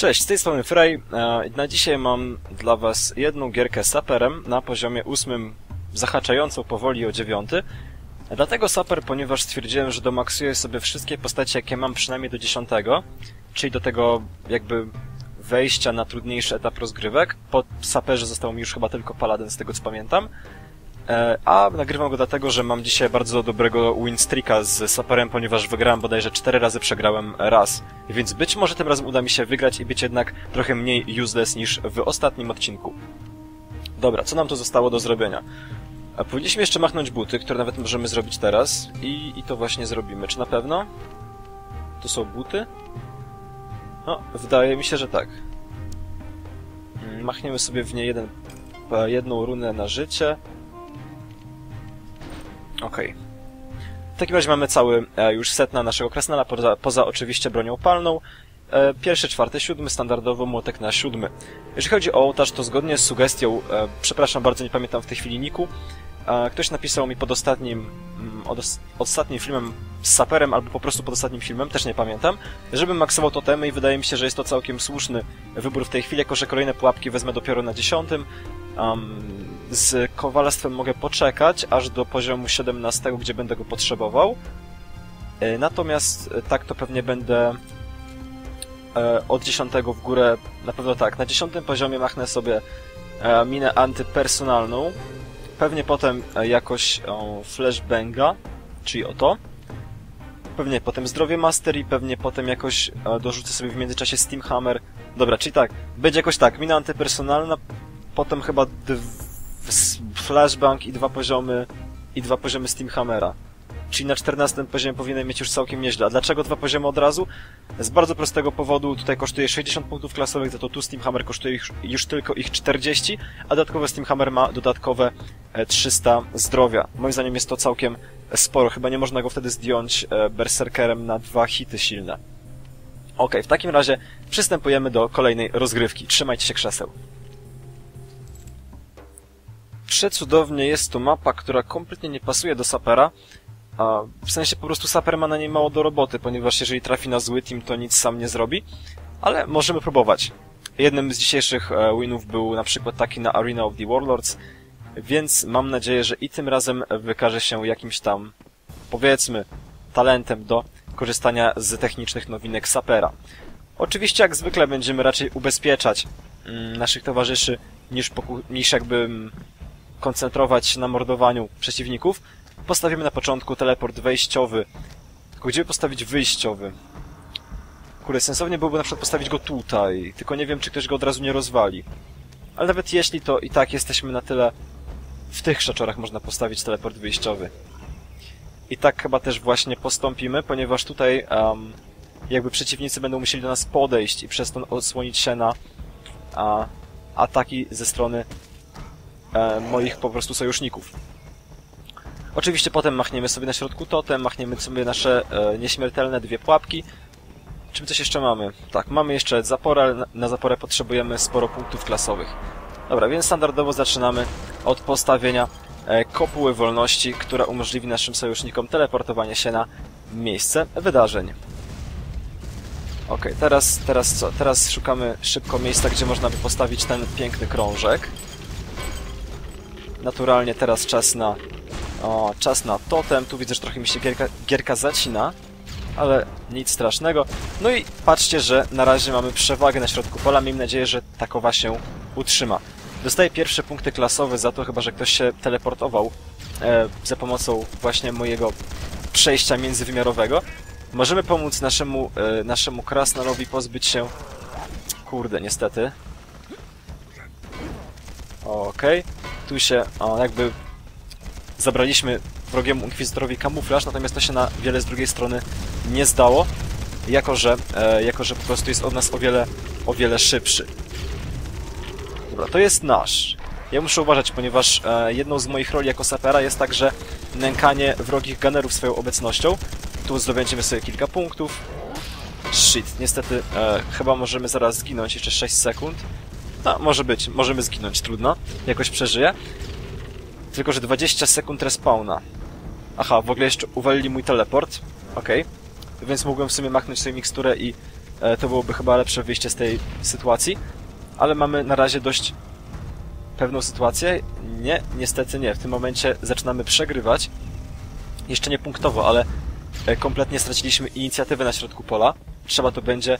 Cześć, z tej strony Frey. E, Na dzisiaj mam dla Was jedną gierkę saperem na poziomie ósmym, zahaczającą powoli o dziewiąty. Dlatego saper, ponieważ stwierdziłem, że domaksuję sobie wszystkie postacie, jakie mam przynajmniej do dziesiątego, czyli do tego jakby wejścia na trudniejszy etap rozgrywek. Po saperze został mi już chyba tylko paladin, z tego co pamiętam. E, A nagrywam go dlatego, że mam dzisiaj bardzo dobrego win streaka z saperem, ponieważ wygrałem bodajże cztery razy, przegrałem raz. Więc być może tym razem uda mi się wygrać i być jednak trochę mniej useless niż w ostatnim odcinku. Dobra, co nam tu zostało do zrobienia? A powinniśmy jeszcze machnąć buty, które nawet możemy zrobić teraz i, i to właśnie zrobimy. Czy na pewno? To są buty? No, wydaje mi się, że tak. Mm, Machniemy sobie w nie jeden, e, jedną runę na życie. Okej. W takim razie mamy cały e, już set na naszego krasnala, poza, poza oczywiście bronią palną. E, pierwszy, czwarty, siódmy, standardowo młotek na siódmy. Jeżeli chodzi o ołtarz, to zgodnie z sugestią, e, przepraszam bardzo, nie pamiętam w tej chwili niku, ktoś napisał mi pod ostatnim, mm, od, os- ostatnim filmem z saperem, albo po prostu pod ostatnim filmem, też nie pamiętam, żebym maksował totemy i wydaje mi się, że jest to całkiem słuszny wybór w tej chwili, jako że kolejne pułapki wezmę dopiero na dziesiątym. Um, z kowalstwem mogę poczekać aż do poziomu 17, gdzie będę go potrzebował. E, Natomiast e, tak to pewnie będę e, od 10 w górę, na pewno tak, na 10 poziomie machnę sobie minę antypersonalną, pewnie potem jakoś flashbanga, czyli o to. Pewnie potem zdrowie master i pewnie potem jakoś dorzucę sobie w międzyczasie Steam Hammer. Dobra, czyli tak, będzie jakoś tak, mina antypersonalna, potem chyba flashbang i dwa poziomy i dwa poziomy Steam Hammera. Czyli na 14 poziomie powinienem mieć już całkiem nieźle. A dlaczego dwa poziomy od razu? Z bardzo prostego powodu, tutaj kosztuje 60 punktów klasowych, za to tu Steam Hammer kosztuje już, już tylko ich 40, a dodatkowo Steam Hammer ma dodatkowe e, 300 zdrowia. Moim zdaniem jest to całkiem sporo, chyba nie można go wtedy zdjąć e, berserkerem na dwa hity silne. Okej, w takim razie przystępujemy do kolejnej rozgrywki. Trzymajcie się krzeseł. Przecudownie jest to mapa, która kompletnie nie pasuje do sapera, a w sensie po prostu saper ma na niej mało do roboty, ponieważ jeżeli trafi na zły team, to nic sam nie zrobi, ale możemy próbować. Jednym z dzisiejszych e, winów był na przykład taki na Arena of the Warlords, więc mam nadzieję, że i tym razem wykaże się jakimś tam, powiedzmy, talentem do korzystania z technicznych nowinek sapera. Oczywiście, jak zwykle, będziemy raczej ubezpieczać mm, naszych towarzyszy, niż, niż jakby koncentrować się na mordowaniu przeciwników. Postawimy na początku teleport wejściowy. Tylko gdzie postawić wyjściowy? Kurde, sensownie byłoby na przykład postawić go tutaj, tylko nie wiem, czy ktoś go od razu nie rozwali. Ale nawet jeśli, to i tak jesteśmy na tyle... W tych krzaczorach można postawić teleport wyjściowy. I tak chyba też właśnie postąpimy, ponieważ tutaj um, jakby przeciwnicy będą musieli do nas podejść i przez to odsłonić się na a, ataki ze strony e, moich po prostu sojuszników. Oczywiście potem machniemy sobie na środku totem, machniemy sobie nasze e, nieśmiertelne dwie pułapki. Czym coś jeszcze mamy? Tak, mamy jeszcze zaporę, ale na, na zaporę potrzebujemy sporo punktów klasowych. Dobra, więc standardowo zaczynamy od postawienia e, kopuły wolności, która umożliwi naszym sojusznikom teleportowanie się na miejsce wydarzeń. Okej, teraz, teraz co? Teraz szukamy szybko miejsca, gdzie można by postawić ten piękny krążek. Naturalnie teraz czas na... O, czas na totem. Tu widzę, że trochę mi się gierka, gierka zacina, ale nic strasznego. No i patrzcie, że na razie mamy przewagę na środku pola. Miejmy nadzieję, że takowa się utrzyma. Dostaję pierwsze punkty klasowe za to, chyba że ktoś się teleportował e, za pomocą właśnie mojego przejścia międzywymiarowego. Możemy pomóc naszemu, e, naszemu krasnalowi pozbyć się... Kurde, niestety. Okej. Tu się o, jakby zabraliśmy wrogiemu inkwizytorowi kamuflaż, natomiast to się na wiele z drugiej strony nie zdało, jako że, e, jako że po prostu jest od nas o wiele, o wiele szybszy. Dobra, to jest nasz. Ja muszę uważać, ponieważ e, jedną z moich roli jako sapera jest także nękanie wrogich gunnerów swoją obecnością. Tu zdobędziemy sobie kilka punktów. Shit, niestety e, chyba możemy zaraz zginąć, jeszcze 6 sekund. No, może być, możemy zginąć, trudno. Jakoś przeżyję. Tylko, że 20 sekund respawna. Aha, w ogóle jeszcze uwalili mój teleport. Okej. Więc mógłbym w sumie machnąć sobie miksturę i e, to byłoby chyba lepsze wyjście z tej sytuacji. Ale mamy na razie dość pewną sytuację. Nie, niestety nie. W tym momencie zaczynamy przegrywać. Jeszcze nie punktowo, ale e, kompletnie straciliśmy inicjatywę na środku pola. Trzeba to będzie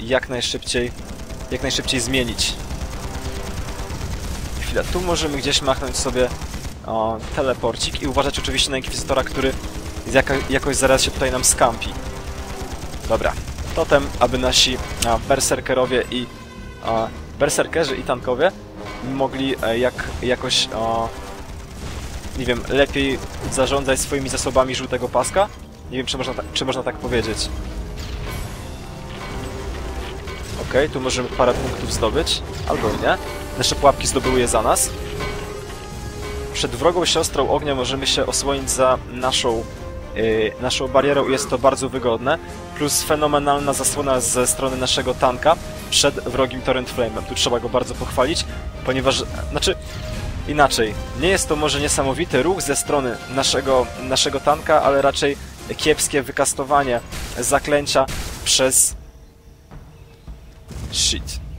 jak najszybciej, jak najszybciej zmienić. Chwilę, tu możemy gdzieś machnąć sobie o, teleporcik i uważać oczywiście na Inkwizytora, który jaka, jakoś zaraz się tutaj nam skampi. Dobra, totem, aby nasi a, berserkerowie i a, berserkerzy i tankowie mogli e, jak, jakoś o, nie wiem, lepiej zarządzać swoimi zasobami żółtego paska. Nie wiem, czy można, ta, czy można tak powiedzieć. Okej, okay, tu możemy parę punktów zdobyć, albo nie. Nasze pułapki zdobyły je za nas. Przed wrogą siostrą ognia możemy się osłonić za naszą, yy, naszą barierą i jest to bardzo wygodne. Plus fenomenalna zasłona ze strony naszego tanka przed wrogim Torrent Flame'em. Tu trzeba go bardzo pochwalić, ponieważ... Znaczy, inaczej. Nie jest to może niesamowity ruch ze strony naszego, naszego tanka, ale raczej kiepskie wykastowanie zaklęcia przez... Shit.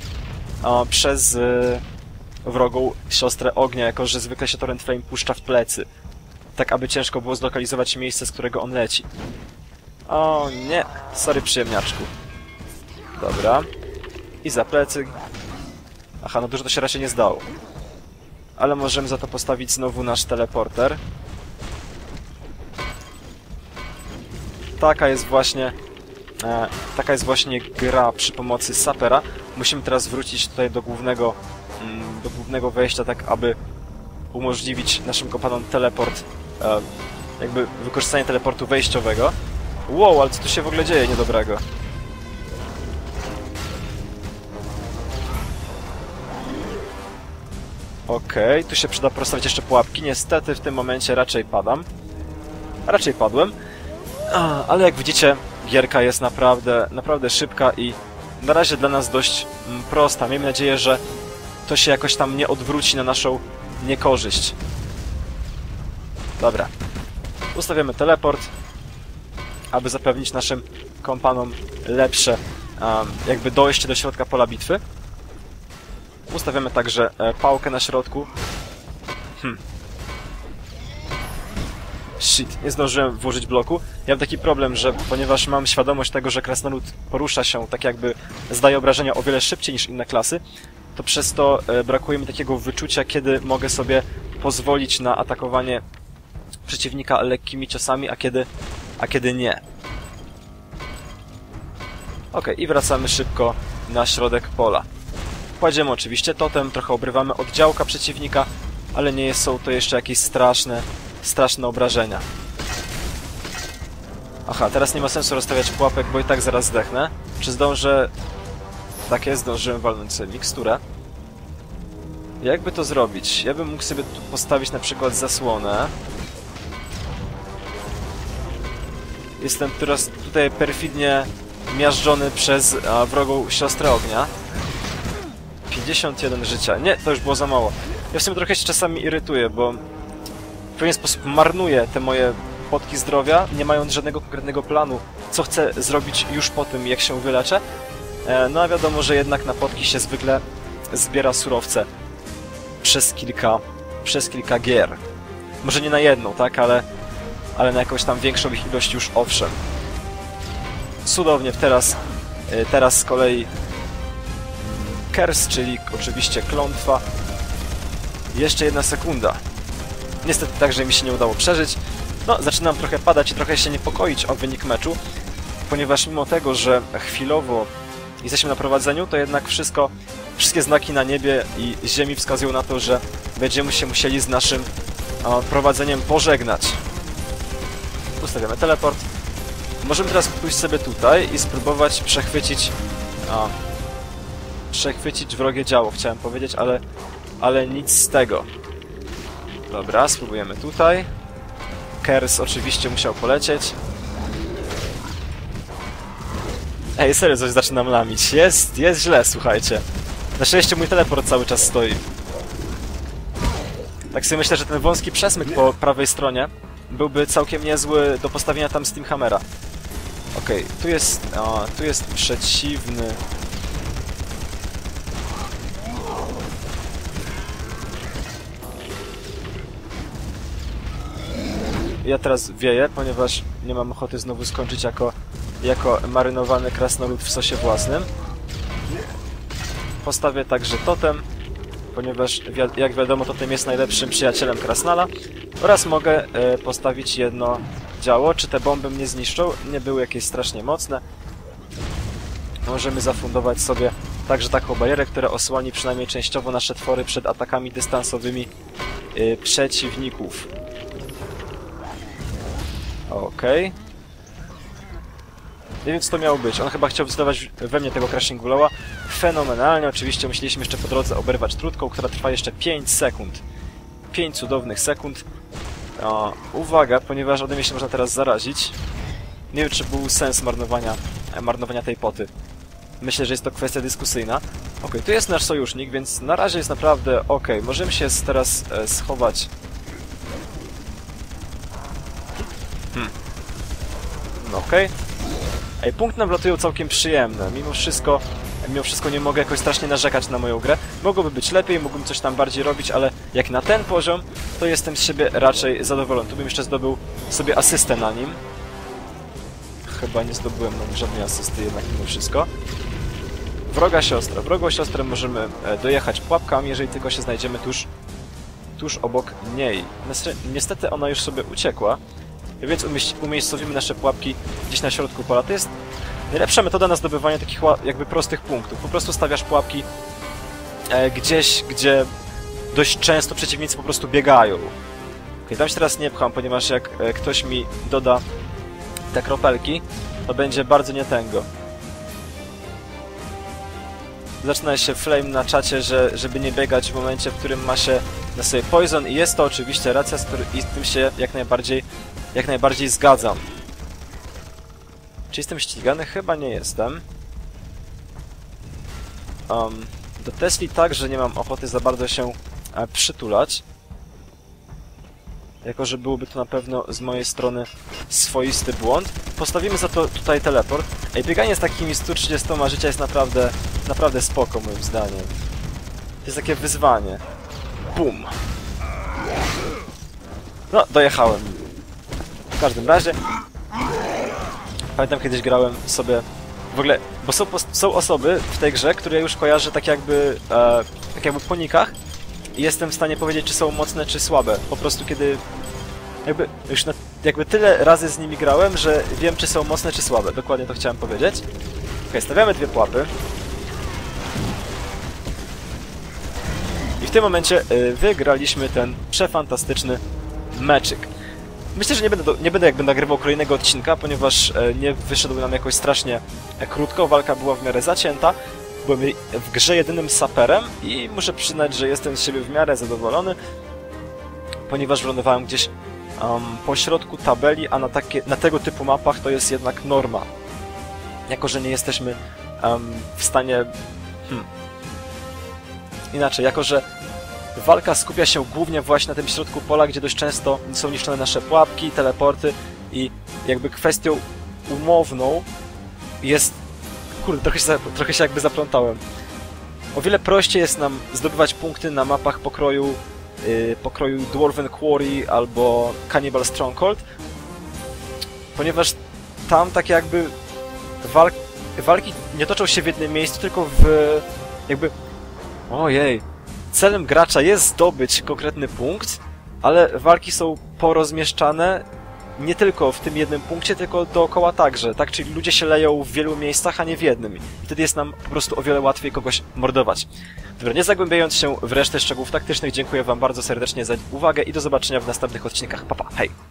Przez... Yy wrogą siostrę ognia, jako że zwykle się Torrent Flame puszcza w plecy. Tak, aby ciężko było zlokalizować miejsce, z którego on leci. O nie, sorry przyjemniaczku. Dobra. I za plecy. Aha, no dużo to się raczej nie zdało. Ale możemy za to postawić znowu nasz teleporter. Taka jest właśnie... E, taka jest właśnie gra przy pomocy sapera. Musimy teraz wrócić tutaj do głównego do głównego wejścia, tak aby umożliwić naszym kompanom teleport, e, jakby wykorzystanie teleportu wejściowego. Wow, ale co tu się w ogóle dzieje niedobrego? Okej, okay, tu się przyda prostować jeszcze pułapki. Niestety w tym momencie raczej padam. Raczej padłem. Ale jak widzicie, gierka jest naprawdę, naprawdę szybka i na razie dla nas dość mm, prosta. Miejmy nadzieję, że to się jakoś tam nie odwróci na naszą niekorzyść. Dobra. Ustawiamy teleport, aby zapewnić naszym kompanom lepsze jakby dojście do środka pola bitwy. Ustawiamy także e, pałkę na środku. Hm. Shit, nie zdążyłem włożyć bloku. Ja mam taki problem, że ponieważ mam świadomość tego, że krasnolud porusza się tak jakby zdaje obrażenia o wiele szybciej niż inne klasy, to przez to e, brakuje mi takiego wyczucia, kiedy mogę sobie pozwolić na atakowanie przeciwnika lekkimi ciosami, a kiedy, a kiedy nie. Ok, i wracamy szybko na środek pola. Kładziemy oczywiście totem, trochę obrywamy od działka przeciwnika, ale nie są to jeszcze jakieś straszne, straszne obrażenia. Aha, teraz nie ma sensu rozstawiać pułapek, bo i tak zaraz zdechnę. Czy zdążę tak jest, zdążyłem walnąć sobie miksturę. Jakby to zrobić? Ja bym mógł sobie tu postawić na przykład zasłonę. Jestem teraz tutaj perfidnie miażdżony przez a, wrogą siostrę ognia. 51 życia. Nie, to już było za mało. Ja w sumie trochę się czasami irytuję, bo pewien sposób marnuję te moje potki zdrowia, nie mając żadnego konkretnego planu, co chcę zrobić już po tym, jak się wyleczę. E, no a wiadomo, że jednak na potki się zwykle zbiera surowce przez kilka, przez kilka gier. Może nie na jedną, tak, ale, ale na jakąś tam większą ich ilość już owszem. Cudownie, teraz, e, teraz z kolei Kers, czyli oczywiście klątwa. Jeszcze jedna sekunda. Niestety także mi się nie udało przeżyć. No, zaczynam trochę padać i trochę się niepokoić o wynik meczu, ponieważ mimo tego, że chwilowo jesteśmy na prowadzeniu, to jednak wszystko, wszystkie znaki na niebie i ziemi wskazują na to, że będziemy się musieli z naszym prowadzeniem pożegnać. Ustawiamy teleport. Możemy teraz pójść sobie tutaj i spróbować przechwycić... A, przechwycić wrogie działo, chciałem powiedzieć, ale, ale nic z tego. Dobra, spróbujemy tutaj. Kers oczywiście musiał polecieć. Ej, serio, coś zaczynam lamić. Jest, jest źle, słuchajcie. Na szczęście mój teleport cały czas stoi. Tak sobie myślę, że ten wąski przesmyk po prawej stronie byłby całkiem niezły do postawienia tam Steamhammera. Okej, tu jest... O, tu jest przeciwny... Ja teraz wieję, ponieważ nie mam ochoty znowu skończyć jako, jako marynowany krasnolud w sosie własnym. Postawię także totem, ponieważ wi jak wiadomo totem jest najlepszym przyjacielem krasnala. Oraz mogę e, postawić jedno działo. Czy te bomby mnie zniszczą? Nie były jakieś strasznie mocne. Możemy zafundować sobie także taką barierę, która osłoni przynajmniej częściowo nasze twory przed atakami dystansowymi e, przeciwników. Okej. Nie wiem co to miało być. On chyba chciał wyzdawać we mnie tego Crashing Blowa. Fenomenalnie. Oczywiście musieliśmy jeszcze po drodze oberwać trutką, która trwa jeszcze 5 sekund. 5 cudownych sekund. O, uwaga, ponieważ ode mnie się można teraz zarazić. Nie wiem, czy był sens marnowania, marnowania tej poty. Myślę, że jest to kwestia dyskusyjna. Ok, tu jest nasz sojusznik, więc na razie jest naprawdę ok. Możemy się teraz e, schować Okay. Ej, punkt nam wlatują całkiem przyjemne. Mimo wszystko, mimo wszystko nie mogę jakoś strasznie narzekać na moją grę. Mogłoby być lepiej, mógłbym coś tam bardziej robić, ale jak na ten poziom, to jestem z siebie raczej zadowolony. Tu bym jeszcze zdobył sobie asystę na nim. Chyba nie zdobyłem nam żadnej asysty jednak mimo wszystko. Wroga siostra. Wrogą siostrę możemy e, dojechać pułapkami, jeżeli tylko się znajdziemy tuż, tuż obok niej. Niestety ona już sobie uciekła, więc umiejscowimy nasze pułapki gdzieś na środku pola. To jest najlepsza metoda na zdobywanie takich jakby prostych punktów. Po prostu stawiasz pułapki e, gdzieś, gdzie dość często przeciwnicy po prostu biegają. Okay, tam się teraz nie pcham, ponieważ jak e, ktoś mi doda te kropelki, to będzie bardzo nietęgo. Zaczyna się flame na czacie, że, żeby nie biegać w momencie, w którym ma się na sobie poison i jest to oczywiście racja, z, który, i z tym się jak najbardziej jak najbardziej zgadzam. Czy jestem ścigany? Chyba nie jestem. Um, do Tesli także nie mam ochoty za bardzo się e, przytulać. Jako, że byłoby to na pewno z mojej strony swoisty błąd. Postawimy za to tutaj teleport. Ej, bieganie z takimi 130 życia jest naprawdę, naprawdę spoko moim zdaniem. To jest takie wyzwanie. Bum! No, dojechałem w każdym razie... Pamiętam kiedyś grałem sobie... W ogóle, bo są, są osoby w tej grze, które już kojarzę tak jakby... E, tak jakby po nikach i jestem w stanie powiedzieć, czy są mocne, czy słabe. Po prostu kiedy... Jakby już na, jakby tyle razy z nimi grałem, że wiem, czy są mocne, czy słabe. Dokładnie to chciałem powiedzieć. Ok, stawiamy dwie pułapy. I w tym momencie y, wygraliśmy ten przefantastyczny meczyk. Myślę, że nie będę, do, nie będę jakby nagrywał kolejnego odcinka, ponieważ e, nie wyszedł nam jakoś strasznie e, krótko, walka była w miarę zacięta. Byłem w grze jedynym saperem i muszę przyznać, że jestem z siebie w miarę zadowolony, ponieważ wylądowałem gdzieś um, po środku tabeli, a na, takie, na tego typu mapach to jest jednak norma. Jako, że nie jesteśmy um, w stanie... Hmm, inaczej, jako, że walka skupia się głównie właśnie na tym środku pola, gdzie dość często są niszczone nasze pułapki, teleporty i jakby kwestią umowną jest... Kurde, trochę się, trochę się jakby zaplątałem. O wiele prościej jest nam zdobywać punkty na mapach pokroju yy, pokroju Dwarven Quarry albo Cannibal Stronghold, ponieważ tam tak jakby walk, walki nie toczą się w jednym miejscu, tylko w jakby... Ojej, celem gracza jest zdobyć konkretny punkt, ale walki są porozmieszczane nie tylko w tym jednym punkcie, tylko dookoła także, tak? Czyli ludzie się leją w wielu miejscach, a nie w jednym. I wtedy jest nam po prostu o wiele łatwiej kogoś mordować. Dobra, nie zagłębiając się w resztę szczegółów taktycznych, dziękuję Wam bardzo serdecznie za uwagę i do zobaczenia w następnych odcinkach. Pa, pa, hej!